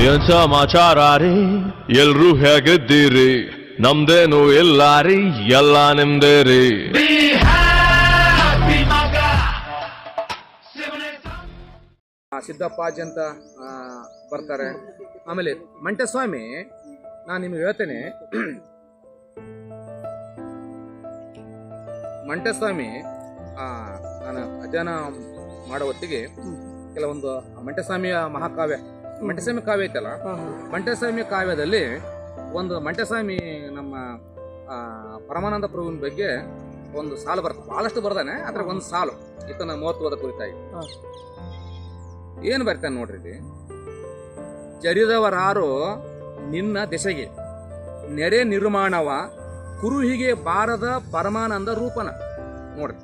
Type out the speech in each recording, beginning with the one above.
ಏನ್ ಸಮಾಚಾರ ರೀ ಎಲ್ರೂ ಹೇಗಿದ್ದೀರಿ? ನಮ್ದೇನು ಇಲ್ಲ ರೀ ಎಲ್ಲ ನಿಮ್ದೇ ರೀ ಸಿದ್ದಪ್ಪಾಜಿ ಅಂತ ಆ, ಬರ್ತಾರೆ. ಆಮೇಲೆ ಮಂಟಸ್ವಾಮಿ ನಾನು ನಿಮ್ಗೆ ಹೇಳ್ತೇನೆ. ಮಂಟಸ್ವಾಮಿ ಆ, ನಾನು ಅಧ್ಯಯನ ಮಾಡೋ ಹೊತ್ತಿಗೆ ಕೆಲವೊಂದು ಮಂಟಸ್ವಾಮಿಯ ಮಹಾಕಾವ್ಯ ಮಂಟಸ್ವಾಮಿ ಕಾವ್ಯ ಐತಲ್ಲ? ಮಂಟಸ್ವಾಮಿ ಕಾವ್ಯದಲ್ಲಿ ಒಂದು ಮಂಟಸ್ವಾಮಿ ನಮ್ಮ ಪರಮಾನಂದ ಪ್ರಭುವಿನ ಬಗ್ಗೆ ಒಂದು ಸಾಲು ಬರ್ತದೆ ಬಹಳಷ್ಟು ಬರ್ದಾನೆ ಅದ್ರ ಒಂದು ಸಾಲು. ಈತನ ಮಹತ್ವದ ಕುರಿತಾಗಿ. ಏನು ಬರ್ತಾನೆ ನೋಡ್ರಿ ಜರಿದವರಾರು ನಿನ್ನ ದೆಸೆಗೆ ನೆರೆ ನಿರ್ಮಾಣವ ಕುರುಹಿಗೆ ಬಾರದ ಪರಮಾನಂದ ರೂಪನ. ನೋಡ್ರಿ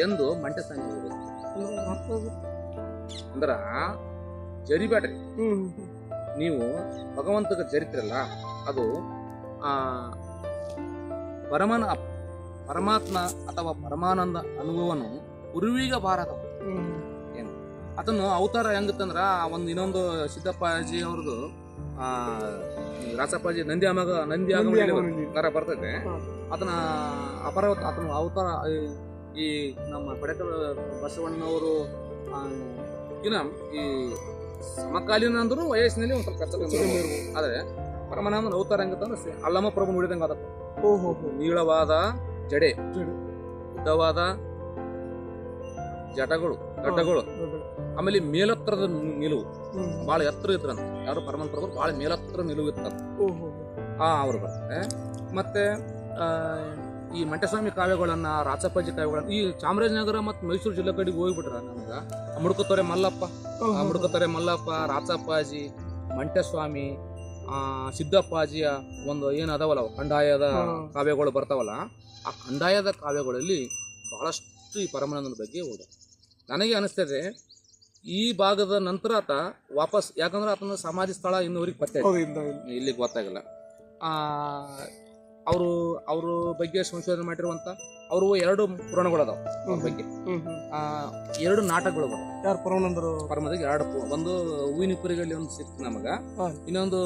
ಎಂದು ಮಂಟಸ್ವಾಮಿ. ಅಂದ್ರ ಜರಿಬೇಡ್ರಿ ನೀವು ಭಗವಂತಗ ಜರಿತ್ರಲ್ಲ ಅದು ಆ ಪರಮಾನ ಪರಮಾತ್ಮ ಅಥವಾ ಪರಮಾನಂದ ಅನುಭವನು ಪೂರ್ವೀಗ ಭಾರತ. ಏನು? ಅದನ್ನು ಅವತಾರ ಹೆಂಗತ್ತಂದ್ರ ಆ ಒಂದು ಇನ್ನೊಂದು ಸಿದ್ದಪ್ಪಾಜಿ ಅವ್ರದ್ದು ಆ ರಾಸಪ್ಪಾಜಿ ನಂದಿ ಅಮಗ ನಂದಿ ತರ ಬರ್ತೈತೆ. ಅದನ್ನ ಅಪರ ಅದನ್ನ ಅವತಾರ ಈ- ನಮ್ಮ ಪಡೆಕಲ್ ಬಸವಣ್ಣನವರು ಇನ್ನ ಈ ಸಮಕಾಲೀನ ಅಂದ್ರು ವಯಸ್ಸಿನಲ್ಲಿ ಒಂದು ಸ್ವಲ್ಪ ಕಷ್ಟ ಆದ್ರೆ ಪರಮನಾಮ ಅವತಾರ ಹೆಂಗತ್ತಂದ್ರೆ ಅಲ್ಲಮ್ಮ ಅಲ್ಲಮ ಪ್ರಭು ನೋಡಿದಂಗ ಓಹೋ ನೀಳವಾದ ಜಡೆ ಉದ್ದವಾದ ಜಟಗಳು ಗಡ್ಡಗಳು ಆಮೇಲೆ ಮೇಲತ್ತರದ ನಿಲುವು. ಬಹಳ ಎತ್ತರ ಇದ್ರಂತ ಯಾರು ಪರಮನ್ ಪ್ರಭು ಬಹಳ ಮೇಲತ್ತರ ನಿಲುವು ಇತ್ತಂತ. ಆ ಅವರು ಬರ್ತಾರೆ. ಮತ್ತೆ ಆ, ಈ ಮಂಟಸ್ವಾಮಿ ಕಾವ್ಯಗಳನ್ನ ರಾಚಪ್ಪಾಜಿ ಕಾವ್ಯಗಳನ್ನ ಈ ಚಾಮರಾಜನಗರ ಮತ್ತು ಮೈಸೂರು ಜಿಲ್ಲೆ ಕಡೆಗೆ ಹೋಗ್ಬಿಟ್ರ ನಮ್ಗೆ ಮುಡ್ಕೋತಾರೆ ಮಲ್ಲಪ್ಪ ಮುಡ್ಕೋತಾರೆ ಮಲ್ಲಪ್ಪ ರಾಚಪ್ಪಾಜಿ ಮಂಟಸ್ವಾಮಿ ಆ ಸಿದ್ದಪ್ಪಾಜಿಯ ಒಂದು ಏನ್ ಅದಾವಲ್ಲ ಕಂದಾಯದ ಕಾವ್ಯಗಳು ಬರ್ತಾವಲ್ಲ ಆ ಕಂದಾಯದ ಕಾವ್ಯಗಳಲ್ಲಿ ಬಹಳಷ್ಟು ಈ ಪರಮಾನಂದನ ಬಗ್ಗೆ ಓದ. ನನಗೆ ಅನಿಸ್ತದೆ ಈ ಭಾಗದ ನಂತರ ಆತ ವಾಪಸ್ ಯಾಕಂದ್ರೆ ಆತನ ಸಮಾಧಿ ಸ್ಥಳ ಇನ್ನೂವರೆಗೆ ಪತ್ತೆ ಇಲ್ಲಿ. ಇಲ್ಲಿಗೆ ಗೊತ್ತಾಗಿಲ್ಲ. ಅವರು ಅವರು ಬಗ್ಗೆ ಸಂಶೋಧನೆ ಮಾಡಿರುವಂತ ಅವರು ಎರಡು ಪುರಾಣಗಳು ಅದಾವ ಅವ್ರ ಬಗ್ಗೆ. ಆ, ಎರಡು ನಾಟಕಗಳು ಯಾರು ಪರಮಾನಂದರು? ಪರಮದಾಗ ಎರಡು ಪು- ಒಂದು ಹೂವಿನ ಪುರಿಗಳಲ್ಲಿ ಒಂದು ಸಿಕ್ತು ನಮಗ. ಹಾ. ಇನ್ನೊಂದು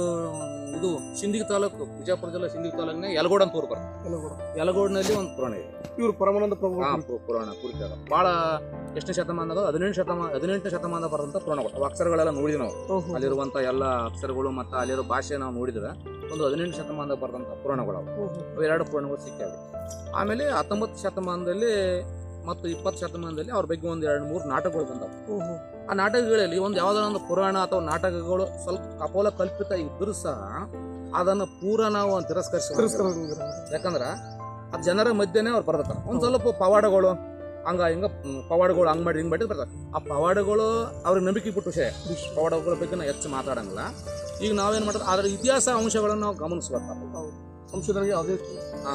ಇದು ಸಿಂದಗಿ ತಾಲೂಕು ಬಿಜಾಪುರ ಜಿಲ್ಲಾ ಸಿಂದಗಿ ತಾಲೂಕಿನ ಯಲಗೋಡ ಅಂತ ಊರು ಯಲಗೋಡ್ನಲ್ಲಿ ಒಂದು ಪುರಾಣ ಇದೆ. ಇವರು ಪರಮಾನಂದ ಪ್ರಭು ಆ ಪು- ಪುರಾಣ ಕುರಿತ ಬಹಳ ಎಷ್ಟನೇ ಶತಮಾನದ ಹದಿನೆಂಟು ಶತಮಾನ ಹದಿನೆಂಟನೇ ಶತಮಾನ ಬರೆದಂತ ಪುರಾಣಗಳು. ಅವು ಅಕ್ಷರಗಳೆಲ್ಲ ನೋಡಿದ್ವಿ ನಾವು. ಅಲ್ಲಿರುವಂತ ಎಲ್ಲ ಅಕ್ಷರಗಳು ಮತ್ತು ಅಲ್ಲಿರೋ ಭಾಷೆ ನಾವು ನೋಡಿದ್ರೆ ಒಂದು ಹದಿನೆಂಟು ಶತಮಾನದ ಬರೆದಂತ ಪುರಾಣಗಳು. ಅವು ಎರಡು ಪುರಾಣಗಳು ಸಿಕ್ಕಾವೆ. ಆಮೇಲೆ ಹತ್ತೊಂಬತ್ತು ಶತಮಾನದಲ್ಲಿ ಮತ್ತು ಇಪ್ಪತ್ತು ಶತಮಾನದಲ್ಲಿ ಅವ್ರ ಬಗ್ಗೆ ಒಂದು ಎರಡು ಮೂರು ನಾಟಕಗಳು ಬಂದವು. ಆ ನಾಟಕಗಳಲ್ಲಿ ಒಂದು ಯಾವುದೋ ಒಂದು ಪುರಾಣ ಅಥವಾ ನಾಟಕಗಳು ಸ್ವಲ್ಪ ಕಪೋಲ ಕಲ್ಪಿತ ಇದ್ದರೂ ಸಹ ಅದನ್ನು ಪೂರ ನಾವು ತಿರಸ್ಕರಿಸ ಯಾಕಂದ್ರೆ ಅದು ಜನರ ಮಧ್ಯನೇ ಅವ್ರು ಬರ್ತಾರೆ ಒಂದು ಸ್ವಲ್ಪ ಪವಾಡಗಳು ಹಂಗ ಹಿಂಗ ಪವಾಡಗಳು ಹಂಗ್ ಮಾಡಿ ಹಿಂಗ್ ಮಾಡಿ ಬರ್ತಾರೆ ಆ ಪವಾಡಗಳು ಅವ್ರಿಗೆ ನಂಬಿಕೆ ಬಿಟ್ಟು ವಿಷಯ. ಪವಾಡಗಳ ಬಗ್ಗೆ ನಾವು ಹೆಚ್ಚು ಮಾತಾಡಂಗಿಲ್ಲ. ಈಗ ನಾವೇನು ಮಾಡ್ತಾರೆ ಅದರ ಇತಿಹಾಸ ಅಂಶಗಳನ್ನು ನಾವು ಗಮನಿಸ್ಬೇಕು. ಸಂಶೋಧನೆಗೆ ಅದೇ ಹಾ.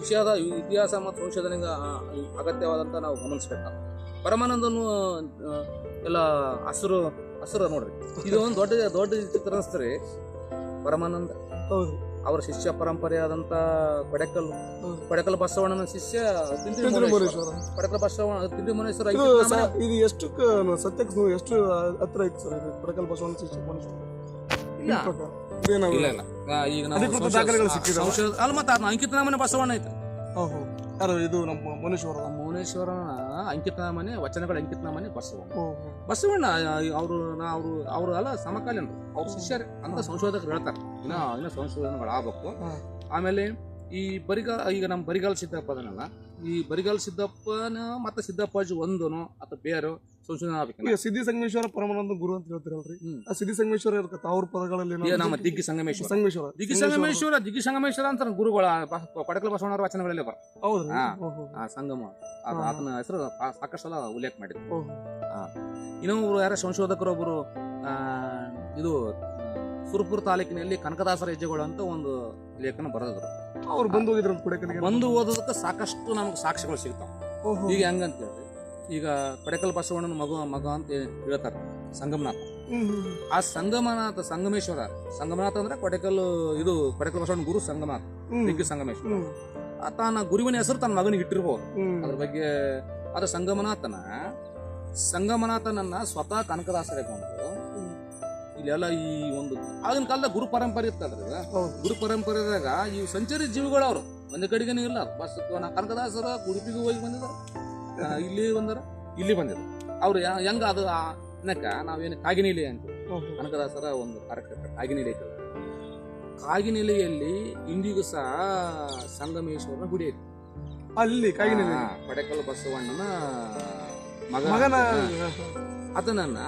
ವಿಷಯದ ಇತಿಹಾಸ ಮತ್ತು ಸಂಶೋಧನೆಗೆ ಅಗತ್ಯವಾದಂಥ ಅಗತ್ಯವಾದಂತ ನಾವು ಗಮನಿಸ್ಬೇಕು ಪರಮಾನಂದನು ಎಲ್ಲ ಹಸಿರು ಹಸಿರು ನೋಡ್ರಿ. ಇದು ಒಂದು ದೊಡ್ಡ ದೊಡ್ಡ ಚಿತ್ರ ಪರಮಾನಂದ. ಹೌದು. ಅವರ ಶಿಷ್ಯ ಪರಂಪರೆಯಾದಂತ ಪಡೆಕಲ್ ಪಡೆಕಲ್ ಬಸವಣ್ಣನ ಶಿಷ್ಯ ಪಡೆಕಲ್ ಬಸವಣ್ಣ ತಿಂಡಿ ಮನೇಶ್ವರ ಇದು ಎಷ್ಟು ಸತ್ಯಕ್ಕೆ ಎಷ್ಟು ಹತ್ರ ಇತ್ತು ಸರ್ ಪ್ರಕಲ್ಪ ಬಸವಣ್ಣ ಶಿಷ್ಯ ಇಲ್ಲ. ಇಲ್ಲ ಇಲ್ಲ. ಆ, ಈಗ ನಾವು ಅಧಿಕೃತ ಸಂಶೋಧ- ದಾಖಲೆಗಳು ಆ, ಸಿಕ್ಕಿದಾವ? ಸಂಶೋಧ- ಅಲ್ಲ ಮತ್ತೆ ಅಂಕಿತ ಅಂಕಿತನಾಮನೆ ಬಸವಣ್ಣ ಐತೆ. ಓಹೋ. ಯಾರು ಇದು ನಮ್ಮ ಮನುಷ್ಯರ ಆ ಮೌನೇಶ್ವರನ ಅಂಕಿತನಾಮನೆ ವಚನಗಳ ಅಂಕಿತನಾಮನೆ ಬಸವಣ್ಣ. ಓಹೋ. ಬಸವಣ್ಣ ಅವರು ಅವರು ಅವರು ಅಲ್ಲ ಸಮಕಾಲೀನರು. ಅವ್ರ ಶಿಷ್ಯರೇ. ಅಂತ ಸಂಶೋಧಕರು ಹೇಳ್ತಾರೆ. ಇನ್ನ ಇನ್ನ ಸಂಶೋಧನೆಗಳು ಆಗ್ಬೇಕು ಹಾ. ಆಮೇಲೆ ಈ ಬರಿಗಾಲ ಈಗ ನಮ್ಮ ಬರಿಗಾಲ ಸಿದ್ದಪ್ಪ ಅದನ್ನಲ್ಲ ಈ ಬರಿಗಾಲ ಸಿದ್ದಪ್ಪನ ಮತ್ತೆ ಸಿದ್ದಪ್ಪಾಜಿ ಒಂದನು ಅಥವಾ ಬೇರೆ ಸಂಶೋಧನೆ ಆಗ್ಬೇಕಲ್ಲ ಈಗ ಸಿದ್ಧಿ ಸಂಗಮೇಶ್ವರ ಪರಮಾನಂದ ಗುರು ಅಂತ ಹೇಳ್ತಿರಲ್ರಿ. ಆ ಸಿದ್ದಿ ಸಂಗಮೇಶ್ವರ ಇರ್ತದೆ ಅವ್ರ ಪದಗಳಲ್ಲಿ ನಮ್ಮ ದಿಗ್ಗಿ ಸಂಗಮೇಶ್ವರ ಸಂಗಮೇಶ್ವರ ದಿಗ್ಗಿ ಸಂಗಮೇಶ್ವರ ದಿಗ್ಗಿ ಸಂಗಮೇಶ್ವರ ಅಂತ ಗುರುಗಳ ಪಡಕಲ ಬಸವಣ್ಣವರ ವಚನಗಳಲ್ಲಿ ಬರ ಹೌದ್ರಿ ಹಾ. ಓಹೋ. ಆ ಸಂಗಮ ಅದು ಹಾ. ಆತನ ಹೆಸರು ಆ- ಸಾಕಷ್ಟು ಸಲ ಉಲ್ಲೇಖ ಮಾಡಿದ್ರು ಓಹೋ. ಇನ್ನೊಬ್ರು ಯಾರ ಸಂಶೋಧಕರು ಒಬ್ರು ಆ, ಇದು ಸುರಪುರ ತಾಲೂಕಿನಲ್ಲಿ ಕನಕದಾಸರ ಹೆಜ್ಜೆಗಳು ಅಂತ ಒಂದು ಲೇಖನ ಬರೆದ್ರು ಅವ್ರು ಬಂದು ಹೋಗಿದ್ರು ಕೊಡೆಕಲ್ಗೆ ಬಂದು ಓದೋದಕ್ಕೆ ಸಾಕಷ್ಟು ನಮ್ಗೆ ಸಾಕ್ಷಿಗಳು ಸಿಗ್ತಾವ. ಈಗ ಹೆಂಗಂತ ಹೇಳಿದ್ರೆ ಈಗ ಕೊಡೆಕಲ್ ಬಸವಣ್ಣನ ಮಗು ಮಗ ಅಂತ ಹೇಳ್ತಾರೆ ಸಂಗಮನಾಥ. ಆ ಸಂಗಮನಾಥ ಸಂಗಮೇಶ್ವರ ಸಂಗಮನಾಥ ಅಂದ್ರೆ ಕೊಡೆಕಲ್ ಇದು ಕೊಡೆಕಲ್ ಬಸವಣ್ಣ ಗುರು ಸಂಗಮನಾಥ. ದಿಗ್ಗಿ ಸಂಗಮೇಶ್ವರ ತನ್ನ ಗುರುವಿನ ಹೆಸರು ತನ್ನ ಮಗನಿಗೆ ಇಟ್ಟಿರ್ಬೋದು. ಅದ್ರ ಬಗ್ಗೆ ಅದು ಸಂಗಮನಾಥನ ಸಂಗಮನಾಥನನ್ನ ಸ್ವತಃ ಕನಕದಾಸರೇ ಬಂದು ಇಲ್ಲೆಲ್ಲ ಈ ಒಂದು ಆಗಿನ ಕಾಲದಾಗ ಗುರು ಪರಂಪರೆ ಇರ್ತದ್ರ ಗುರು ಪರಂಪರೆದಾಗ ಈ ಸಂಚಾರಿ ಜೀವಿಗಳು ಅವರು. ಒಂದೇ ಕಡೆಗೇನು ಇಲ್ಲ. ಬಸ್ ಕನಕದಾಸರ ಉಡುಪಿಗೆ ಹೋಗಿ ಬಂದಿದ್ದಾರೆ ಇಲ್ಲಿ ಬಂದಾರ ಇಲ್ಲಿ ಬಂದಿದ್ರು. ಅವ್ರು ಹೆಂಗ ಅದು ಅನ್ನಕ ನಾವೇನು ಕಾಗಿನೆಲೆ ಅಂತ. ಕನಕದಾಸರ ಒಂದು ಕಾರ್ಯಕ್ರಮ ಕಾಗಿನೆಲೆ ಐತದ ಕಾಗಿನೆಲೆಯಲ್ಲಿ ಇಂದಿಗೂ ಸಹ ಸಂಗಮೇಶ್ವರನ ಗುಡಿ ಐತಿ. ಅಲ್ಲಿ ಕಾಗಿನೆಲೆ. ಪಡೆಕಲ್ ಬಸವಣ್ಣನ ಮಗ. ಮಗನ ಆತನನ್ನ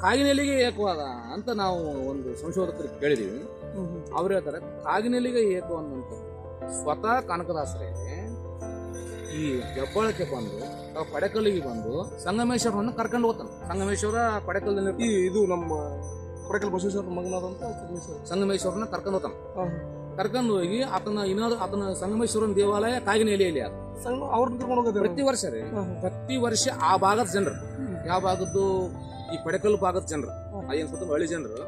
ಕಾಗಿನೆಲೆಗೆ ಏಕವಾದ ಅಂತ ನಾವು ಒಂದು ಸಂಶೋಧಕರು ಕೇಳಿದೀವಿ. ಅವ್ರು ಹೇಳ್ತಾರೆ ಕಾಗಿನೆಲಿಗೆ ಏಕು ಅನ್ನಂತ ಸ್ವತಃ ಕನಕದಾಸರೇ ಈ ಹೆಬ್ಬಾಳಕ್ಕೆ ಬಂದು ನಾವು ಪಡೆಕಲ್ಲಿಗೆ ಬಂದು ಸಂಗಮೇಶ್ವರವನ್ನು ಕರ್ಕೊಂಡು ಹೋಗ್ತಾನೆ. ಸಂಗಮೇಶ್ವರ ಪಡೆಕಲ್ದಲ್ಲಿ ಈ ಇದು ನಮ್ಮ ಪಡೆಕಲ್ ಬಸವೇಶ್ವರ ಮಗನಾದಂತ ಸಂಗಮೇಶ್ವರ. ಸಂಗಮೇಶ್ವರನ ಕರ್ಕೊಂಡು ಹೋಗ್ತಾನೆ. ಕರ್ಕೊಂಡು ಹೋಗಿ ಆತನ ಇನ್ನೊಂದು ಆತನ ಸಂಗಮೇಶ್ವರನ ದೇವಾಲಯ ಕಾಗಿನೆಲೆಯಲ್ಲಿ ಅದು ಅವ್ರನ್ನ ಪ್ರತಿ ವರ್ಷ ರೀ ಪ್ರತಿ ವರ್ಷ ಆ ಭಾಗದ ಜನರು. ಯಾವ ಭಾಗದ್ದು? ಈ ಪಡೆಕಲ್ಲು ಭಾಗದ ಜನರು. ಏನ್ ಸುತ್ತ ಹಳ್ಳಿ ಜನರು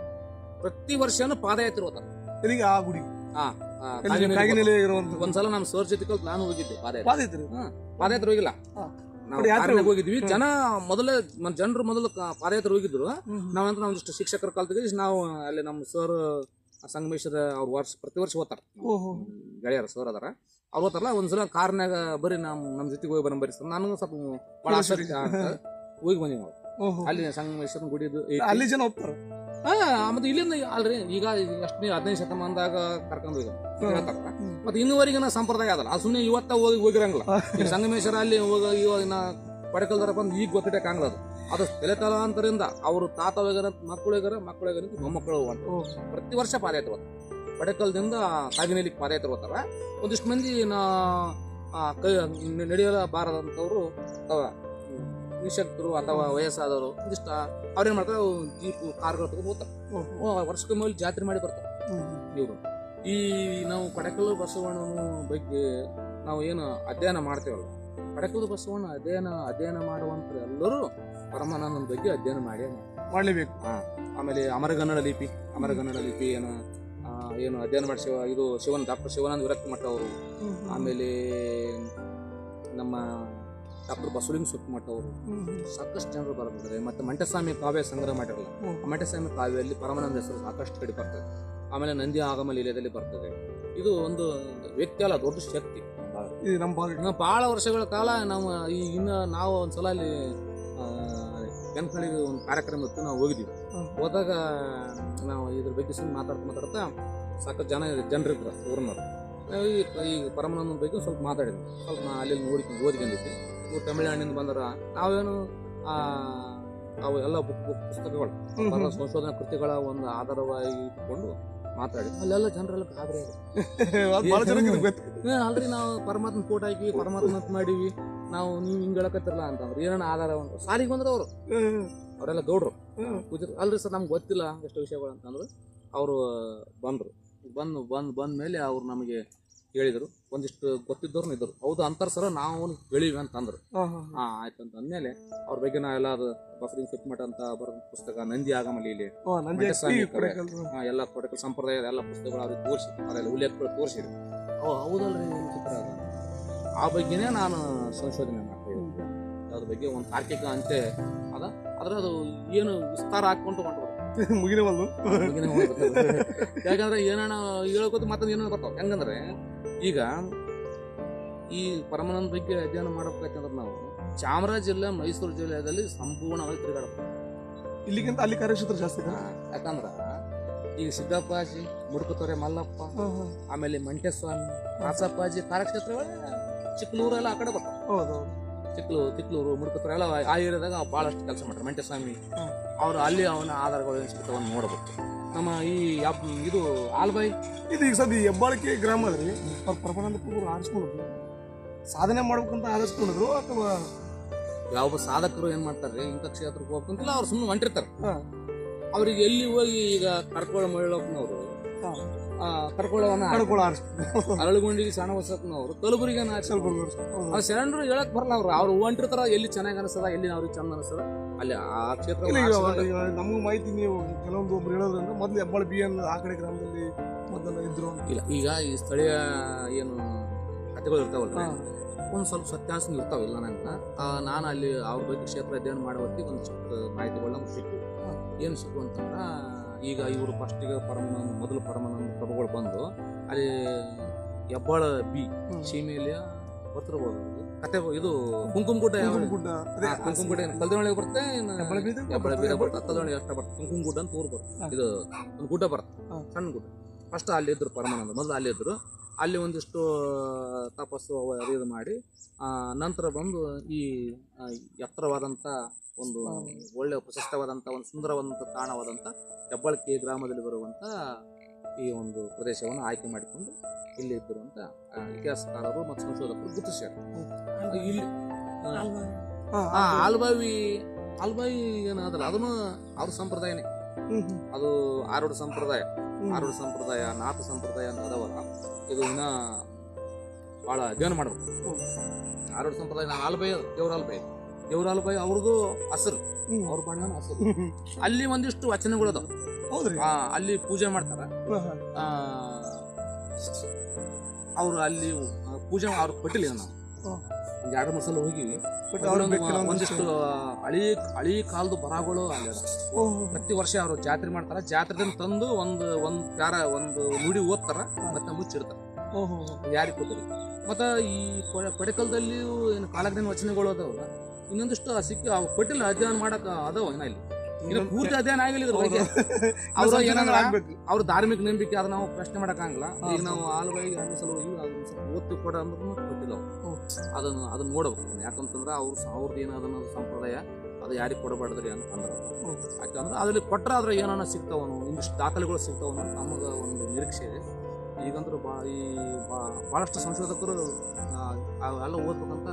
ಪ್ರತಿ ವರ್ಷನೂ ಪಾದಯಾತ್ರೆ ಹೋಗ್ತಾರೆ ಎಲ್ಲಿಗೆ ಆ ಗುಡಿ? ಆ, ಎಲ್ಲಿ ಕಾಗಿನೆಲೆ ಕಾಗಿನೆಲೆ ಇರುವಂತ ಒಂದ್ಸಲ ನಮ್ಮ ಸರ್ ಜೊತೆ ಕಲ್ತು ನಾನು ಹೋಗಿದ್ದೆ ಪಾದಯಾತ್ರೆ. ಪಾದಯಾತ್ರೆ? ಹೋಗಿಲ್ಲ. ಹಾ. ನಾವು ಬರೀ ಯಾತ್ರೆ ಕಾರಿನಾಗ ಹೋಗಿದ್ವಿ. ಜನ ಮೊದಲೇ ಜನರು ಮೊದಲು ಕ- ಪಾದಯಾತ್ರೆ ಹೋಗಿದ್ರು. ನಾವಂತ ಒಂದಿಷ್ಟು ಶಿಕ್ಷಕರ ಕಲ್ತಿದ್ವಿ ನಾವು ಅಲ್ಲಿ ನಮ್ಮ ಸರ್ ಸಂಗಮೇಶ್ವರ ಅವ್ರ ವರ್ಷ ಪ್ರತಿ ವರ್ಷ ಹೋಗ್ತಾರ ಓಹೋ. ಗೆಳೆಯರ ಸರ್ ಅದಾರ. ಅವ್ರು ಓದ್ತಾರಲ್ಲ ಒಂದ್ಸಲ ಕಾರ್ನಾಗ ಬರೀ ನಮ್ ನಮ್ ಜೊತೆಗೆ ಹೋಗಿ ಬರೋಣ ಬರೀ ಸರ್. ನಾನು ಸ್ವಲ್ಪ ಭಾಳ ಆಸಕ್ತಿ ಅಂತ ಹೋಗಿ ಬಂದಿವಿ ನಾವು ಅಲ್ಲಿ ಸಂಗಮೇಶ್ವರನ ಗುಡಿದು. ಅಲ್ಲಿ ಜನ ಹೋಗ್ತಾರ. ಹಾ ಮತ್ತೆ ಇಲ್ಲಿಂದ ಅಲ್ರಿ ಈಗ ಎಷ್ಟನೇ ಹದಿನೈದು ಶತಮಾನದಾಗ ಕರ್ಕೊಂಡು ಹೋಗಿ ಹೇಳ್ತಾರ ಮತ್ತೆ ಇನ್ನುವರೆಗಿನ ಸಂಪ್ರದಾಯ ಅದಲ್ಲ. ಅದು ಸುಮ್ಮನೆ ಇವತ್ತ ಹೋಗಿ ಹೋಗಿರಂಗಿಲ್ಲ. ಸಂಗಮೇಶ್ವರ ಅಲ್ಲಿ ಹೋಗಿ ಇವಾಗ ಪಡೆಕಲ್ದಾರ ಬಂದು ಈಗ ಗೊತ್ತಿಟ್ಟಕ್ಕೆ ಆಗಲ್ಲ ಅದು. ಅದು ತಲೆ ತಲಾಂತರಿಂದ ಅವರು ತಾತ ಹೋಗ್ಯಾರ ಮಕ್ಕಳು ಹೋಗ್ಯಾರ ಮಕ್ಕಳು ಹೋಗ್ಯಾರ ಅಂತ ಮೊಮ್ಮಕ್ಕಳು ಪ್ರತಿ ವರ್ಷ ಪಾದಯಾತ್ರೆ ಹೋಗ್ತಾರೆ ಪಡಕಲ್ದಿಂದ ಕಾಗಿನೇಲಿ ಪಾದಯಾತ್ರೆ ಹೋಗ್ತಾರ ಒಂದಿಷ್ಟು ಮಂದಿ ನಾ ಆ, ಕೈ ನಡೆಯಲ ಬಾರದಂಥವ್ರು ನಿಶಕ್ತರು ಅಥವಾ ವಯಸ್ಸಾದವರು ಒಂದಿಷ್ಟು ಅವ್ರೇನು ಮಾಡ್ತಾರೆ ಜೀಪು ಕಾರ್ಗಳು ತಗೊಂಡು ಹೋಗ್ತಾರೆ. ವರ್ಷಕ್ಕೊಮ್ಮೆ ಜಾತ್ರೆ ಮಾಡಿ ಬರ್ತಾರೆ. ಇವರು. ಈ ನಾವು ಕಡಕಲು ಬಸವಣ್ಣನ ಬಗ್ಗೆ ನಾವು ಏನು ಅಧ್ಯಯನ ಮಾಡ್ತೇವಲ್ಲ ಕಡಕಲು ಬಸವಣ್ಣ ಅಧ್ಯಯನ ಅಧ್ಯಯನ ಮಾಡುವಂಥ ಎಲ್ಲರೂ ಪರಮಾನಂದನ ಬಗ್ಗೆ ಅಧ್ಯಯನ ಮಾಡಿ ಮಾಡ್ಲೇಬೇಕು. ಆಮೇಲೆ ಅಮರಗನ್ನಡ ಲಿಪಿ ಅಮರಗನ್ನಡ ಲಿಪಿ ಏನು ಏನು ಅಧ್ಯಯನ ಮಾಡಿ ಶಿವ ಇದು ಶಿವನ್ ಡಾಕ್ಟರ್ ಶಿವಾನಂದ ವಿರಕ್ತಿ ಮಠ ಅವರು ಆಮೇಲೆ ನಮ್ಮ ಡಾಕ್ಟರ್ ಬಸವಲಿಂಗ ಸುತ್ತಮಠ ಅವರು. ಸಾಕಷ್ಟು ಜನರು ಬರೆದಿದ್ದಾರೆ ಮತ್ತೆ ಮಂಟಸ್ವಾಮಿ ಕಾವ್ಯ ಸಂಗ್ರಹ ಮಾಡಿರಲ್ಲ. ಮಂಟಸ್ವಾಮಿ ಕಾವ್ಯದಲ್ಲಿ ಪರಮಾನಂದ ಹೆಸರು ಸಾಕಷ್ಟು ಕಡೆ ಬರ್ತದೆ. ಆಮೇಲೆ ನಂದಿ ಆಗಮ ಲೀಲೆಯಲ್ಲಿ ಬರ್ತದೆ. ಇದು ಒಂದು ವ್ಯಕ್ತಿ ಅಲ್ಲ ದೊಡ್ಡ ಶಕ್ತಿ. ನಮ್ಮ ಬಹಳ ವರ್ಷಗಳ ಕಾಲ ನಾವು ಈ ಇನ್ನು ನಾವು ಒಂದ್ಸಲ ಅಲ್ಲಿ ಜನಗಳಿಗೆ ಒಂದು ಕಾರ್ಯಕ್ರಮ ಇತ್ತು ನಾವು ಹೋಗಿದ್ವಿ. ಹೋದಾಗ ನಾವು ಇದ್ರ ಬಗ್ಗೆ ಸುಮ್ಮನೆ ಮಾತಾಡ್ತಾ ಮಾತಾಡ್ತಾ ಸಾಕಷ್ಟು ಜನ ಜನರಿದ್ರು ಊರಿನವರು. ಈ ಈ ಪರಮಾನಂದನ ಬಗ್ಗೆ ಸ್ವಲ್ಪ ಮಾತಾಡಿದ್ವಿ. ಸ್ವಲ್ಪ ನಾ ಅಲ್ಲಿ ನೋಡಿ ಓದ್ಕೊಂಡಿದ್ವಿ. ಇವ್ರು ತಮಿಳುನಾಡಿನಿಂದ ಬಂದರ ನಾವೇನು ಆ, ಅವು ಎಲ್ಲ ಬುಕ್ ಬುಕ್ ಪುಸ್ತಕಗಳು ಸಂಶೋಧನಾ ಕೃತಿಗಳ ಒಂದು ಆಧಾರವಾಗಿ ಇಟ್ಕೊಂಡು ಮಾತಾಡಿ ಅಲ್ಲೆಲ್ಲ ಜನರೆಲ್ಲ ಗಾಬರಿ ಅಲ್ರಿ ನಾವು ಪರಮಾತ್ಮ ಫೋಟೋ ಹಾಕಿ ಪರಮಾತ್ಮ ಮಾಡೀವಿ ನಾವು ನೀವು ಹಿಂಗ್ ಹೇಳಕತ್ತಿರಲ್ಲ ಅಂತಂದ್ರೆ. ಏನನ್ನ ಆಧಾರ ಅಂತ ಸಾರಿಗೆ ಬಂದ್ರೆ ಅವರು. ಅವರೆಲ್ಲ ಗೌಡ್ರು. ಕೂತಿದ್ರು. ಅಲ್ರಿ ಸರ್ ನಮ್ಗೆ ಗೊತ್ತಿಲ್ಲ ಎಷ್ಟು ವಿಷಯಗಳು ಅಂತಂದ್ರೆ. ಅವರು ಬಂದ್ರು. ಬಂದು ಬಂದು ಬಂದ ಮೇಲೆ ಅವ್ರು ನಮಗೆ ಹೇಳಿದ್ರು ಒಂದಿಷ್ಟು ಗೊತ್ತಿದ್ದವ್ರು ಇದ್ದರು. ಹೌದು ಅಂತಾರ ಸರ ನಾವು ಹೇಳಿವಿ ಅಂತಂದ್ರು. ಹಾ, ಹಾ, ಹಾ. ಹಾ ಆಯ್ತು ಅಂತ ಅಂದ್ಮೇಲೆ ಅವ್ರ ಬಗ್ಗೆ ನಾವೆಲ್ಲ ಅದು ಬಸರಿಂಗ್ ಸುತ್ತಮಠ ಅಂತ ಬರೆದ ಪುಸ್ತಕ ನಂದಿ ಆಗಮ ಲೀಲೆ ಕೊಡಕಲ್ ಆ, ಎಲ್ಲ ಕೊಡಕ ಸಂಪ್ರದಾಯದ ಎಲ್ಲ ಪುಸ್ತಕಗಳು ಅವ್ರಿಗೆ ತೋರಿಸಿ ಅದೆಲ್ಲ ಉಲ್ಲೇಖಗಳು ತೋರಿಸಿದ್ರು. ಓ ಹೌದಲ್ರಿ ಚಿತ್ರ ಅದು. ಆ ಬಗ್ಗೆನೇ ನಾನು ಸಂಶೋಧನೆ ಮಾಡ್ತಾ ಇದ್ದೆ ಅದ್ರ ಬಗ್ಗೆ ಒಂದು ತಾರ್ಕಿಕ ಅಂತೆ ಅದ. ಆದ್ರೆ ಅದು ಏನು ವಿಸ್ತಾರ ಹಾಕೊಂಡು ಹೊಂಟು ಮುಗಿನೇ ಯಾಕಂದ್ರೆ ಏನಾನ ಹೇಳ್ಕೊತ ಮತ್ತೊಂದು ಏನೋ ಬರ್ತಾವೆ. ಹೆಂಗಂದ್ರೆ ಈಗ ಈ ಪರಮಾನಂದ ಬಗ್ಗೆ ಅಧ್ಯಯನ ಮಾಡಬೇಕಂದ್ರೆ ನಾವು ಚಾಮರಾಜ ಜಿಲ್ಲೆ ಮೈಸೂರು ಜಿಲ್ಲೆಯಲ್ಲಿ ಸಂಪೂರ್ಣವಾಗಿ ತಿರುಗಾಡಬೇಕು. ಇಲ್ಲಿಗಿಂತ ಅಲ್ಲಿ ಕಾರ್ಯಕ್ಷೇತ್ರ ಜಾಸ್ತಿ ಯಾಕಂದ್ರ ಈಗ ಸಿದ್ದಪ್ಪಾಜಿ ಮುಡುಕುತೊರೆ ಮಲ್ಲಪ್ಪ. ಆಮೇಲೆ ಮಂಟೇಸ್ವಾಮಿ ರಾಸಪ್ಪಾಜಿ ಕಾರ್ಯಕ್ಷೇತ್ರ ಚಿಕ್ಕಲೂರು ಎಲ್ಲ ಆ ಕಡೆ ಬರ್ತಾರೆ ಹೌದು ಚಿಕ್ಕಲು ಚಿಕ್ಕಲೂರು ತಿಕ್ಲೂರು ಮುಡುಕುತೊರೆ ಎಲ್ಲ ಆ ಏರಿಯಾದಾಗ ಭಾಳಷ್ಟು ಕೆಲಸ ಮಾಡ್ತಾರೆ. ಮಂಟೇಸ್ವಾಮಿ ಅವರು ಅಲ್ಲಿ ಅವನ ಆಧಾರಗಳು ಇನ್ಸ್ಪಿಟವನ್ನು ನೋಡ್ಬೇಕು. ನಮ್ಮ ಈ ಇದು ಆಲ್ಬಾಯ್ ಇದು ಈಗ ಸದ್ಯ ಹೆಬ್ಬಾಳಿಕೆ ಗ್ರಾಮ ಅದ್ರಿ ಅವ್ರ ಸಾಧನೆ ಪೂರ್ ಆರಿಸ್ಕೊಂಡಿದ್ರು ಸಾಧನೆ ಮಾಡ್ಬೇಕಂತ ಆರಿಸ್ಕೊಂಡಿದ್ರು ಅಥವಾ ಯಾವ ಸಾಧಕರು ಏನು ಮಾಡ್ತಾರೆ ಇಂಥ ಕ್ಷೇತ್ರಕ್ಕೆ ಹೋಗ್ಬೇಕಂತಿಲ್ಲ ಅವ್ರು ಸುಮ್ಮನೆ ಹೊಂಟಿರ್ತಾರೆ. ಅವ್ರಿಗೆ ಎಲ್ಲಿ ಹೋಗಿ ಈಗ ಕರ್ಕೊಳ ಮಳ್ಳಪ್ಪನವರು ಹಾ. ಕರ್ಕೊಳವನ್ನ ಕಡ್ಕೊಳ ಆರಿಸ್ಕೊಂಡು ಅರಳುಗುಂಡಿಗೆ ಸಣ್ಣ ಹೊಸತ್ನವರು ಕಲಬುರಿಗೆ ಆರಿಸ್ಕೊಂಡು. ಆ ಶರಣರು ಹೇಳಕ್ ಬರಲ್ಲ ಅವ್ರು. ಅವ್ರು ಹೊಂಟಿರ್ತಾರ ಎಲ್ಲಿ ಚೆನ್ನಾಗಿ ಅನಿಸ್ತದ ಎಲ್ಲಿ ಅವ್ರಿಗೆ ಚಂದ ಅನಿಸ್ತದ. ಅಲ್ಲಿ ಆ ಕ್ಷೇತ್ರ ನಮ್ಗೆ ಮಾಹಿತಿ ನೀವು ಕೆಲವೊಂದು ಒಬ್ರು ಹೇಳೋದ್ರಿಂದ ಮೊದಲು ಹೆಬ್ಬಾಳ ಬಿ ಎನ್ ಆ ಕಡೆ ಗ್ರಾಮದಲ್ಲಿ ಮೊದಲು ಇದ್ರು ಅಂತ. ಇಲ್ಲ ಈಗ ಈ ಸ್ಥಳೀಯ ಏನು ಕಥೆಗಳು ಇರ್ತಾವಲ್ಲ ಒಂದು ಸ್ವಲ್ಪ ಸತ್ಯಾಂಶ ಇರ್ತಾವ ಇಲ್ಲ ನಂತ ನಾನು ಅಲ್ಲಿ ಅವ್ರ ಬಗ್ಗೆ ಕ್ಷೇತ್ರ ಅಧ್ಯಯನ ಮಾಡೋ ಹೊತ್ತಿಗೆ ಒಂದು ಸ್ವಲ್ಪ ಮಾಹಿತಿಗಳು ನಮ್ಗೆ ಸಿಕ್ಕು. ಏನು ಸಿಕ್ಕು ಅಂತಂದ್ರೆ ಈಗ ಇವರು ಫಸ್ಟಿಗೆ ಪರಮ ಮೊದಲು ಪರಮಾನಂದ ಪ್ರಭುಗಳು ಬಂದು ಅಲ್ಲಿ ಹೆಬ್ಬಾಳ ಬಿ ಹ್ಮ್. ಸೀಮೆಯಲ್ಲಿ ಕತೆ ಇದು ಕುಂಕುಮ ಗುಡ್ಡ ಯಾವ ಗುಡ್ಡ ಅದೇ ಆ, ಕುಂಕುಮ ಗುಡ್ಡ ಏನು ಕಲ್ದೊಳಗೆ ಬರುತ್ತೆ? ಏನು ಹೆಬ್ಬಾಳ ಬೀದಿ ಹೆಬ್ಬಾಳ ಬೀದಿ ಹೆಬ್ಬಾಳ ಬರುತ್ತೆ ಕಲ್ದೊಳಗೆ ಅಷ್ಟ ಬರುತ್ತೆ. ಕುಂಕುಮ ಗುಡ್ಡ ಅಂತ ಊರು ಬರುತ್ತೆ. ಇದು ಒಂದು ಗುಡ್ಡ ಬರುತ್ತೆ ಸಣ್ಣ ಗುಡ್ಡ. ಫಸ್ಟ್ ಅಲ್ಲಿ ಇದ್ರು ಪರಮಾನಂದ ಮೊದಲು ಅಲ್ಲಿ ಇದ್ರು. ಅಲ್ಲಿ ಒಂದಿಷ್ಟು ತಪಸ್ಸು ಅದು ಇದು ಮಾಡಿ ಆ, ನಂತರ ಬಂದು ಈ ಎತ್ತರವಾದಂತ ಎತ್ತರವಾದಂಥ ಒಂದು ಒಳ್ಳೆ ಪ್ರಶಸ್ತವಾದಂಥ ಒಂದು ಸುಂದರವಾದಂಥ ತಾಣವಾದಂಥ ಹೆಬ್ಬಳಕಿ ಗ್ರಾಮದಲ್ಲಿ ಬರುವಂಥ ಈ ಒಂದು ಪ್ರದೇಶವನ್ನು ಆಯ್ಕೆ ಮಾಡಿಕೊಂಡು ಇಲ್ಲಿ ಆ, ಇತಿಹಾಸಕಾರರು ಮತ್ತು ಸಂಶೋಧಕರು ಗುರುತಿಸ್ಯಾರ ಇಲ್ಲಿ ಆಲ್ಬಾವಿ ಆಲ್ಬಾವಿ ಏನಾದಲ್ಲ ಅದನ್ನು ಅವ್ರ ಸಂಪ್ರದಾಯನೇ. ಅದು ಆರೋಢ ಸಂಪ್ರದಾಯ ಆರುಡ್ ಆರೋಢ ಸಂಪ್ರದಾಯ ನಾಥ ಸಂಪ್ರದಾಯ ಅಂತ ಅದಾವಲ್ಲ ಇದು ಇನ್ನ ಭಾಳ ಅಧ್ಯಯನ ಮಾಡಬೇಕು. ಆರುಡ್ ಆರೋಢ ಸಂಪ್ರದಾಯ ನಾನು ಆಲ್ಬಾಯಿ ದೇವ್ರ ಆಲ್ಬಾಯಿ ದೇವ್ರ ಆಲ್ಬಾಯಿ ಅವ್ರದ್ದು ಹಸರು. ಅವ್ರ ಬಣ್ಣ ಹಸರು. ಅಲ್ಲಿ ಒಂದಿಷ್ಟು ವಚನಗಳು ಅದಾವ. ಹೌದ್ರಿ. ಅಲ್ಲಿ ಪೂಜೆ ಮಾಡ್ತಾರ. ಅವರು ಅಲ್ಲಿ ಪೂಜೆ ಅವ್ರು ಕೊಟ್ಟಿಲ್ಲ ನಾವು. ಒಂದು ಎರಡು ಮೂರು ಸಲ ಹೋಗಿವಿ. ಬಟ್ ಒಂದಿಷ್ಟು ಹಳಿ ಹಳಿ ಕಾಲದ ಬರಗಳು ಅಲ್ಲಿ ಪ್ರತಿ ವರ್ಷ ಅವರು ಜಾತ್ರೆ ಮಾಡ್ತಾರೆ. ಜಾತ್ರೆದಿಂದ ತಂದು ಒಂದು ಒಂದು ಪ್ಯಾರ ಒಂದು ನುಡಿ ಓದ್ತಾರ. ಮತ್ತೆ ಮುಚ್ಚಿಡ್ತಾರ. ಯಾರಿಗೆ ಕೊಡ್ತಾರೆ ಮತ್ತೆ ಈ ಕೊಡೆ- ಕೊಡೆಕಲ್ದಲ್ಲಿಯೂ ಏನು ಕಾಲಜ್ಞಾನ ವಚನಗಳು ಅದಾವಲ್ಲ ಇನ್ನೊಂದಿಷ್ಟು ಸಿಕ್ಕಿ ಅವು ಕೊಟ್ಟಿಲ್ಲ ಅಧ್ಯಯನ ಮಾಡಕ ಅದಾವ ಇನ್ನ ಇಲ್ಲಿ. ಇನ್ನು ಪೂರ್ತಿ ಅಧ್ಯಯನ ಆಗಿಲ್ಲ ಅವ್ರು ಆಗ್ಬೇಕು. ಅವ್ರ ಧಾರ್ಮಿಕ ನಂಬಿಕೆ ಅದನ್ನ ನಾವು ಪ್ರಶ್ನೆ ಮಾಡಕ್ಕಾಗಲ್ಲ. ಈಗ ನಾವು ಆಲ್ವಾಗಿ ಎರಡು ಸಲ ಹೋಗಿ ಅದನ್ನ ಸ್ವಲ್ಪ ಒತ್ತು ಕೊಡ ಅಂದ್ರೂ ಕೊಟ್ಟಿಲ್ಲ ಅವ್ರು. ಅದನ್ನ ಅದನ್ನ ನೋಡ್ಬೇಕು ಯಾಕಂತಂದ್ರೆ ಅವ್ರ ಅವ್ರದ್ದು ಏನು ಅದನ್ನ ಸಂಪ್ರದಾಯ ಅದು ಯಾರಿಗೆ ಕೊಡಬಾರ್ದ್ರಿ ಅಂತ ಅಂದ್ರೆ. ಯಾಕಂದ್ರೆ ಅದ್ರಲ್ಲಿ ಕೊಟ್ಟರೆ ಅದ್ರ ಏನಾನ ಸಿಗ್ತಾವನು ಇಂದಿಷ್ಟು ದಾಖಲೆಗಳು ಸಿಗ್ತಾವನು ನಮಗೆ ಒಂದು ನಿರೀಕ್ಷೆ ಇದೆ ಈಗಂದ್ರೆ ಬಾ ಈ ಬಾ ಭಾಳಷ್ಟು ಸಂಶೋಧಕರು ಎಲ್ಲ ಓದ್ಬೇಕಂತ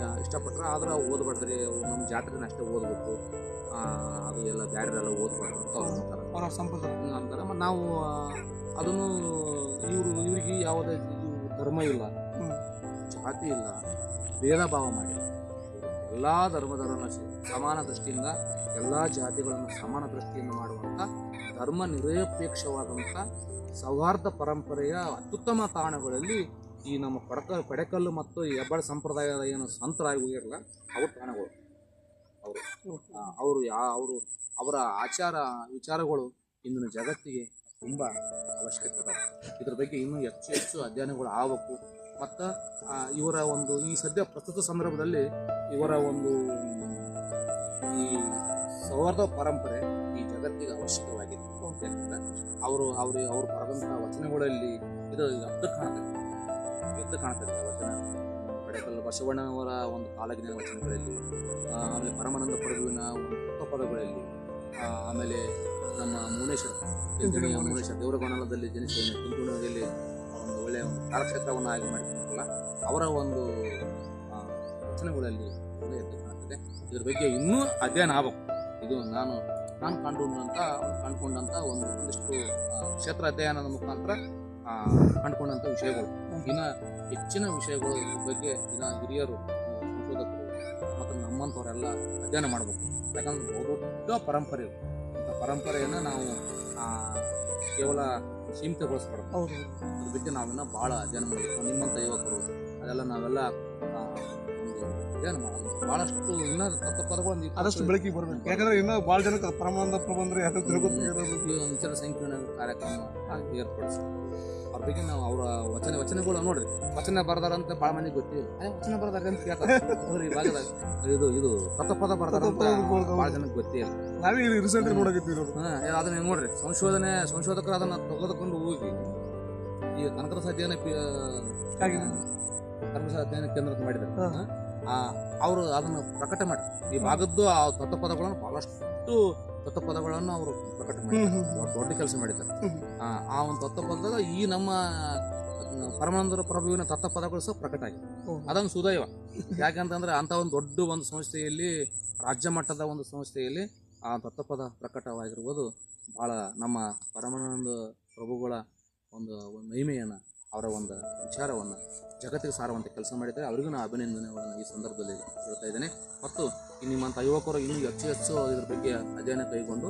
ಯಾ- ಇಷ್ಟಪಟ್ರೆ ಆದ್ರೆ ಅವು ರೀ ನಮ್ಮ ಜಾತ್ರೆನ ಅಷ್ಟೇ ಓದ್ಬೇಕು. ಅದು ಎಲ್ಲ ಬ್ಯಾಡ್ರೆಲ್ಲ ಓದ್ಬಾರ್ದು ಅಂತ ಅವ್ರು ಅಂತಾರೆ. ಅವರ ಸಂಪ್ರದಾಯ. ಅಂತಾರೆ. ಮತ್ತು ನಾವು ಅದನ್ನು ಇವರು ಇವರಿಗೆ ಯಾವುದೇ ಧರ್ಮ ಇಲ್ಲ. ಜಾತಿ ಇಲ್ಲ. ಭೇದ ಭಾವ ಮಾಡಿ ಎಲ್ಲ ಧರ್ಮದವರನ್ನು ಸಮಾನ ದೃಷ್ಟಿಯಿಂದ ಎಲ್ಲ ಜಾತಿಗಳನ್ನು ಸಮಾನ ದೃಷ್ಟಿಯಿಂದ ಮಾಡುವಂಥ ಧರ್ಮ ನಿರಪೇಕ್ಷವಾದಂಥ ಸೌಹಾರ್ದ ಪರಂಪರೆಯ ಅತ್ಯುತ್ತಮ ತಾಣಗಳಲ್ಲಿ ಈ ನಮ್ಮ ಪಡಕ ಪಡೆಕಲ್ಲು ಮತ್ತು ಈ ಹೆಬ್ಬಾಳ ಸಂಪ್ರದಾಯದ ಏನು ಸಂತರಾಗಿ ಹೋಗಿರಲ್ಲ ಅವ್ರ ತಾಣಗಳು ಅವರು. ಅವರು ಯಾ ಅವರು ಅವರ ಆಚಾರ ವಿಚಾರಗಳು ಇಂದಿನ ಜಗತ್ತಿಗೆ ತುಂಬ ಅವಶ್ಯಕತೆ ಅದ ಇದ್ರ ಬಗ್ಗೆ ಇನ್ನೂ ಹೆಚ್ಚು ಹೆಚ್ಚು ಅಧ್ಯಯನಗಳು ಆಗಬೇಕು. ಮತ್ತು ಇವರ ಒಂದು ಈ ಸದ್ಯ ಪ್ರಸ್ತುತ ಸಂದರ್ಭದಲ್ಲಿ ಇವರ ಒಂದು ಈ ಸೌಹಾರ್ದ ಪರಂಪರೆ ಈ ಜಗತ್ತಿಗೆ ಅವಶ್ಯಕವಾಗಿದೆ. ಹೇಳ್ತಾರೆ? ಅವರು ಅವ್ರಿಗೆ ಅವ್ರು ಬರೆದಂಥ ವಚನಗಳಲ್ಲಿ ಇದು ಅರ್ಥ ಕಾಣ್ತದೆ. ಎದ್ದು ಕಾಣ್ತದೆ ವಚನ. ಪಡೆಕಲ್ ಬಸವಣ್ಣನವರ ಒಂದು ಕಾಲಜ್ಞಾನ ವಚನಗಳಲ್ಲಿ ಆಮೇಲೆ ಪರಮಾನಂದ ಪ್ರಭುವಿನ ಒಂದು ಪದಗಳಲ್ಲಿ ಆಮೇಲೆ ನಮ್ಮ ಮುನೇಶ್ವರ ತಿಂತಣಿಯ ಮುನೇಶ್ವರ ದೇವರಗೋಣದಲ್ಲಿ ಜನಿಸಿದ ತಿಂತುಣಿಯಲ್ಲಿ ಒಂದು ಒಳ್ಳೆಯ ಒಂದು ಕಾಲಕ್ಷೇತ್ರವನ್ನು ಆಗಿ ಮಾಡಿಕೊಂಡಲ್ಲ ಅವರ ಒಂದು ವಚನಗಳಲ್ಲಿ ಕೂಡ ಎದ್ದು ಕಾಣ್ತದೆ. ಇದ್ರ ಬಗ್ಗೆ ಇನ್ನೂ ಅಧ್ಯಯನ ಆಗಬೇಕು. ಇದು ನಾನು ನಾನು ಕಂಡುಕೊಂಡಂಥ ಕಂಡುಕೊಂಡಂಥ ಒಂದು ಒಂದಿಷ್ಟು ಕ್ಷೇತ್ರ ಅಧ್ಯಯನದ ಮುಖಾಂತರ ಆ, ಕಂಡುಕೊಂಡಂತ ವಿಷಯಗಳು. ಇನ್ನ ಹೆಚ್ಚಿನ ವಿಷಯಗಳು ಬಗ್ಗೆ ಇನ್ನ ಹಿರಿಯರು ಸಂಶೋಧಕರು ಮತ್ತು ನಮ್ಮಂಥವರೆಲ್ಲ ಅಧ್ಯಯನ ಮಾಡಬೇಕು. ಯಾಕಂದ್ರೆ ಬಹುದೊಡ್ಡ ಪರಂಪರೆ ಅಂತ ಇಂಥ ಪರಂಪರೆಯನ್ನು ನಾವು ಕೇವಲ ಸೀಮಿತಗೊಳಿಸ್ಬಾರ್ದು. ಹೌದು. ಅದ್ರ ಬಗ್ಗೆ ನಾವಿನ್ನ ಭಾಳ ಅಧ್ಯಯನ ಮಾಡಬೇಕು. ನಿಮ್ಮಂಥ ಯುವಕರು ಅದೆಲ್ಲ ನಾವೆಲ್ಲ ಅಧ್ಯಯನ ಮಾಡೋದು. ಭಾಳಷ್ಟು ಇನ್ನೂ ತತ್ವ ಪದಗಳು ಆದಷ್ಟು ಬೆಳಕಿಗೆ ಬರಬೇಕು. ಯಾಕಂದ್ರೆ ಇನ್ನೂ ಭಾಳ ಜನಕ್ಕೆ ಪರಮಾನಂದ ಪ್ರಬಂಧ ಯಾರು ವಿಚಾರ ಸಂಕಿರಣ ಕಾರ್ಯಕ್ರಮ ಏರ್ಪಡಿಸಿ ಅವ್ರ ಬಗ್ಗೆ ನಾವು ಅವರ ವಚನ ವಚನಗಳು ನೋಡ್ರಿ. ವಚನ ಬರ್ದಾರಂತ ಭಾಳ ಮಂದಿಗೆ ಗೊತ್ತಿಲ್ಲ ವಚನ ಬರ್ದಾರ ಅಂತ ಕೇಳ್ತಾರೆ. ಈ ಭಾಗದಾಗ. ಇದು ಇದು ತತ್ವಪದ ಬರ್ದಾರ ಅಂತ ಭಾಳ ಜನಕ್ಕೆ ಗೊತ್ತಿಲ್ಲ ನಾವೇ ರೀಸೆಂಟ್ ನೋಡಕತ್ತಿರೋದು ಹಾ ಅದನ್ನ ನೋಡ್ರಿ. ಸಂಶೋಧನೆ ಸಂಶೋಧಕರು ಅದನ್ನ ತೆಗೆದುಕೊಂಡು ಹೋಗಿ. ಈ ಕನಕದ ಸಾಧ್ಯನ ಪಿ- ಸಾಧ್ಯನ ಕೇಂದ್ರ ಮಾಡಿದ್ರು. ಆ, ಅವರು ಅದನ್ನು ಪ್ರಕಟ ಮಾಡಿ ಈ ಭಾಗದ್ದು ಆ ತತ್ವಪದಗಳನ್ನು ಬಹಳಷ್ಟು ತತ್ವಪದಗಳನ್ನು ಅವರು ಪ್ರಕಟ ಮಾಡಿದ್ದಾರೆ. ದೊಡ್ಡ ಕೆಲಸ ಮಾಡಿದ್ದಾರೆ. ಆ, ಒಂದು ತತ್ವಪದದಾಗ ಈ ನಮ್ಮ ಪರಮಾನಂದರ ಪ್ರಭುವಿನ ತತ್ವಪದಗಳು ಸಹ ಪ್ರಕಟ ಆಗಿದೆ. ಅದೊಂದು ಸುದೈವ. ಯಾಕಂತಂದ್ರೆ ಅಂತ ಒಂದು ದೊಡ್ಡ ಒಂದು ಸಂಸ್ಥೆಯಲ್ಲಿ ರಾಜ್ಯ ಮಟ್ಟದ ಒಂದು ಸಂಸ್ಥೆಯಲ್ಲಿ ಆ ತತ್ವಪದ ಪ್ರಕಟವಾಗಿರುವುದು ಬಹಳ ನಮ್ಮ ಪರಮಾನಂದ ಪ್ರಭುಗಳ ಒಂದು ಒಂದು ಮಹಿಮೆಯನ್ನು ಅವರ ಒಂದು ವಿಚಾರವನ್ನು, ಜಗತ್ತಿಗೆ ಸಾರುವಂಥ ಕೆಲಸ ಮಾಡಿದ್ದಾರೆ. ಅವರಿಗೂ ನಾನು ಅಭಿನಂದನೆಗಳನ್ನು ಈ ಸಂದರ್ಭದಲ್ಲಿ ಹೇಳ್ತಾ ಇದ್ದೇನೆ. ಮತ್ತು ನಿಮ್ಮಂಥ ಯುವಕರು ಇನ್ನೂ ಹೆಚ್ಚು ಹೆಚ್ಚು ಇದ್ರ ಬಗ್ಗೆ ಅಧ್ಯಯನ ಕೈಗೊಂಡು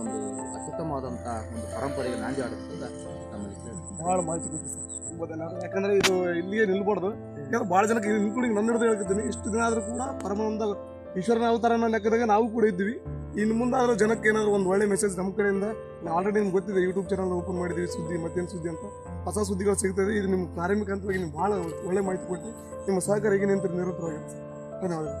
ಒಂದು ಅತ್ಯುತ್ತಮವಾದಂಥ ಒಂದು ಪರಂಪರೆಗೆ ನಾಂದಿ ಆಡುತ್ತಂತ ನಮ್ಮಲ್ಲಿ. ಭಾಳ ಮಾಹಿತಿ ಸರ್. ತುಂಬ ಧನ್ಯವಾದ ಯಾಕಂದ್ರೆ ಇದು ಇಲ್ಲಿಯೇ ನಿಲ್ಬಾರ್ದು. ಯಾಕಂದ್ರೆ ಭಾಳ ಜನಕ್ಕೆ ಇನ್ಕ್ಲೂಡಿಂಗ್ ನನ್ನ ಹಿಡಿದು ಹೇಳ್ತಿದ್ದೀನಿ. ಇಷ್ಟು ದಿನ ಆದರೂ ಕೂಡ ಪರಮಾನಂದ ಈಶ್ವರನ ಅವತಾರನ ಲೆಕ್ಕದಾಗ ನಾವು ಕೂಡ ಇದ್ದೀವಿ. ಇನ್ನು ಮುಂದಾದರೂ ಜನಕ್ಕೆ ಏನಾದರೂ ಒಂದು ಒಳ್ಳೆ ಮೆಸೇಜ್ ನಮ್ಮ ಕಡೆಯಿಂದ ಆಲ್ರೆಡಿ ನಿಮ್ಗೆ ಗೊತ್ತಿದೆ ಯೂಟ್ಯೂಬ್ ಚಾನಲ್ ಓಪನ್ ಮಾಡಿದ್ದೀವಿ ಸುದ್ದಿ, ಮತ್ತೇನು ಸುದ್ದಿ ಅಂತ. ಹೊಸ ಸುದ್ದಿಗಳು ಸಿಗ್ತದೆ, ಇದು ನಿಮ್ಮ ಕಾರ್ಮಿಕ ಹಂತವಾಗಿ ನೀವು ಭಾಳ ಒಳ್ಳೆ ಮಾಹಿತಿ ಕೊಟ್ಟು, ನಿಮ್ಮ ಸಹಕಾರ ಹೇಗೆ ನಿಂತು ಧನ್ಯವಾದಗಳು.